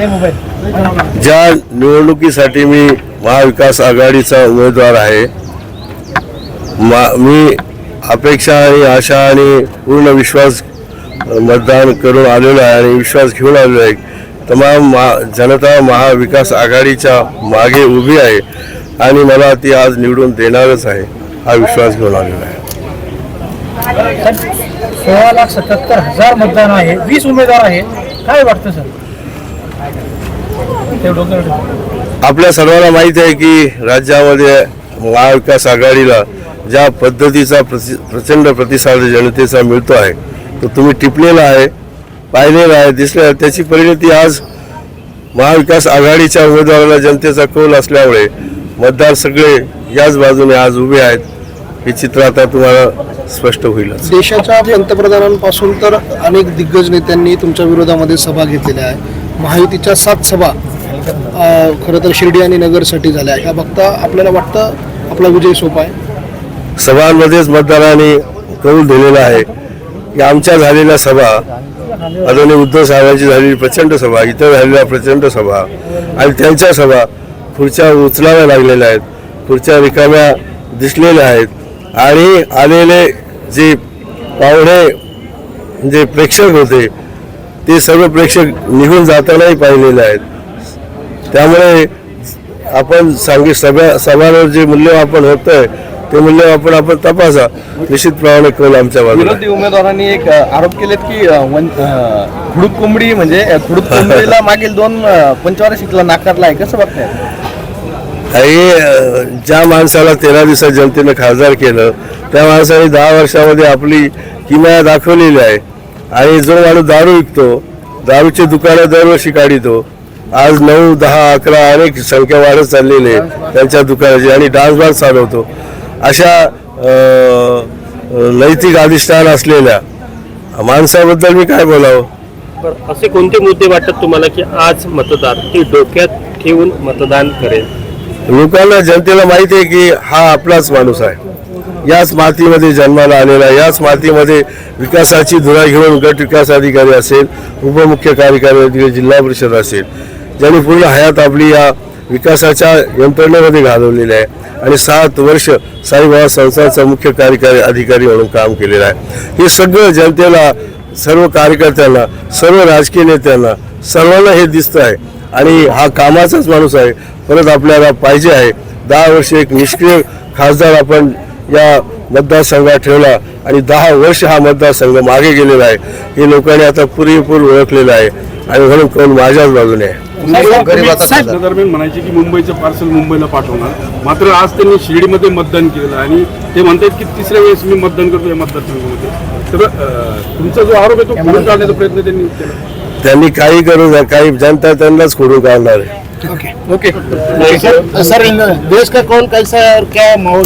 ज्या निवडणुकीसाठी मी महाविकास आघाडीचा उमेदवार आहे मा मी अपेक्षा आणि आशा आणि पूर्ण विश्वास मतदान करून आलेलो आहे आणि विश्वास घेऊन आलेलो आहे. तमाम मा जनता महाविकास आघाडीच्या मागे उभी आहे आणि मला ती आज निवडून देणारच आहे हा विश्वास घेऊन आलेला आहे. सोळा लाख सत्याहत्तर हजार मतदान आहे वीस उमेदवार आहे. काय वाटतं सर. आपल्या सर्वांना माहीत आहे की राज्यामध्ये महाविकास आघाडीला ज्या पद्धतीचा प्रति प्रचंड प्रतिसाद जनतेचा मिळतो आहे तो तुम्ही टिपलेला आहे पाहिलेला आहे दिसलेला त्याची परिणती आज महाविकास आघाडीच्या उमेदवाराला जनतेचा कौल असल्यामुळे मतदार सगळे याच बाजूने आज उभे आहेत. हे चित्र आता तुम्हाला स्पष्ट होईल देशाच्या पंतप्रधानांपासून तर अनेक दिग्गज नेत्यांनी तुमच्या विरोधामध्ये सभा घेतलेल्या आहे महायुतीच्या सात सभा खरं तर शिर्डी आणि नगरसाठी झाल्या. ह्या बघता आपल्याला वाटतं आपला विजय सोपा आहे. सभांमध्येच मतदारांनी कौल दिलेला आहे. की आमच्या झालेल्या सभा आदरणीय उद्धव साहेबांची झालेली प्रचंड सभा इतर झालेल्या प्रचंड सभा आणि त्यांच्या सभा पुढच्या उचलाव्या लागलेल्या आहेत पुढच्या रिकाम्या दिसलेल्या आहेत. आणि आलेले जे पाहुणे जे प्रेक्षक होते ते सर्व प्रेक्षक निघून जातानाही पाहिलेले आहेत. त्यामुळे आपण सांगी सभा सभांवर जे मूल्यमापन होतंय ते मूल्यमापन आपण तपासा. निश्चितप्रमाणे कल आमच्या बाजूला विरोधी उमेदवारांनी एक आरोप केलेत की खुडूक कोंबडी म्हणजे अ, खुडूक कोंबडीला मागील दोन अ, पंचवार्षिकला नाकारला आहे. कसं बघताय अ, ज्या माणसाला तेरा दिवसात जनतेनं खासदार केलं त्या माणसाने दहा वर्षामध्ये आपली किमया दाखवलेली आहे. आणि जो माणूस दारू विकतो दारूचे दुकानं दरवर्षी काढितो आज नऊ दहा अकरा अनेक संख्या वाढत चाललेली आहे त्यांच्या दुकानाची आणि डान्स बार चालवतो. अशा नैतिक अधिष्ठान असलेल्या माणसाबद्दल मी काय बोलावं? असे कोणते मुद्दे वाटतात तुम्हाला की आज मतदार ते डोक्यात ठेवून मतदान करेल? लोकांना जनतेला माहिती आहे की हा आपलाच माणूस आहे. याच मातीमध्ये जन्माला आलेला आहे. याच मातीमध्ये विकासाची धुरा घेऊन गट विकास अधिकारी असेल उपमुख्य कार्यकारी अधिकारी जिल्हा परिषद असेल ज्यांनी पूर्ण हयात आपली या विकासाच्या यंत्रणेमध्ये घालवलेली आहे. आणि सात वर्ष साईबाबा संस्थांचा मुख्य कार्यकारी अधिकारी म्हणून काम केलेलं आहे. हे सगळं जनतेला सर्व कार्यकर्त्यांना सर्व राजकीय नेत्यांना सर्वांना हे दिसतं आहे. आणि हा कामाचाच माणूस आहे. परत आपल्याला पाहिजे आहे. दहा वर्ष एक निष्क्रिय खासदार आपण या मतदारसंघात ठेवला आणि दहा वर्ष हा मतदारसंघ मागे गेलेला आहे. हे लोकांनी आता पुरेपूर ओळखलेलं आहे. आणि म्हणून कौल माझ्याच बाजूने आहे. दरम्यान म्हणायचे की मुंबईचं पार्सल मुंबईला पाठवणार. मात्र आज त्यांनी शिर्डीमध्ये मतदान केलं आणि ते म्हणतात की तिसऱ्या वेळेस मी मतदान करतो या मतदारसंघामध्ये. तर तुमचा जो आरोप आहे तो खोडून काढण्याचा प्रयत्न त्यांनी केला? त्यांनी काही करू नये काही जनता त्यांनाच खोडून काढणार आहे. सर. देश का कौन कैसा है और क्या माहौल